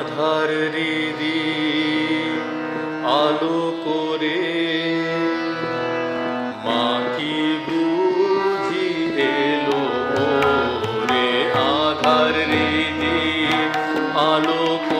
আধার দিদি আলো করে। মা কি বুঝি রে আধার দিদি আলো করে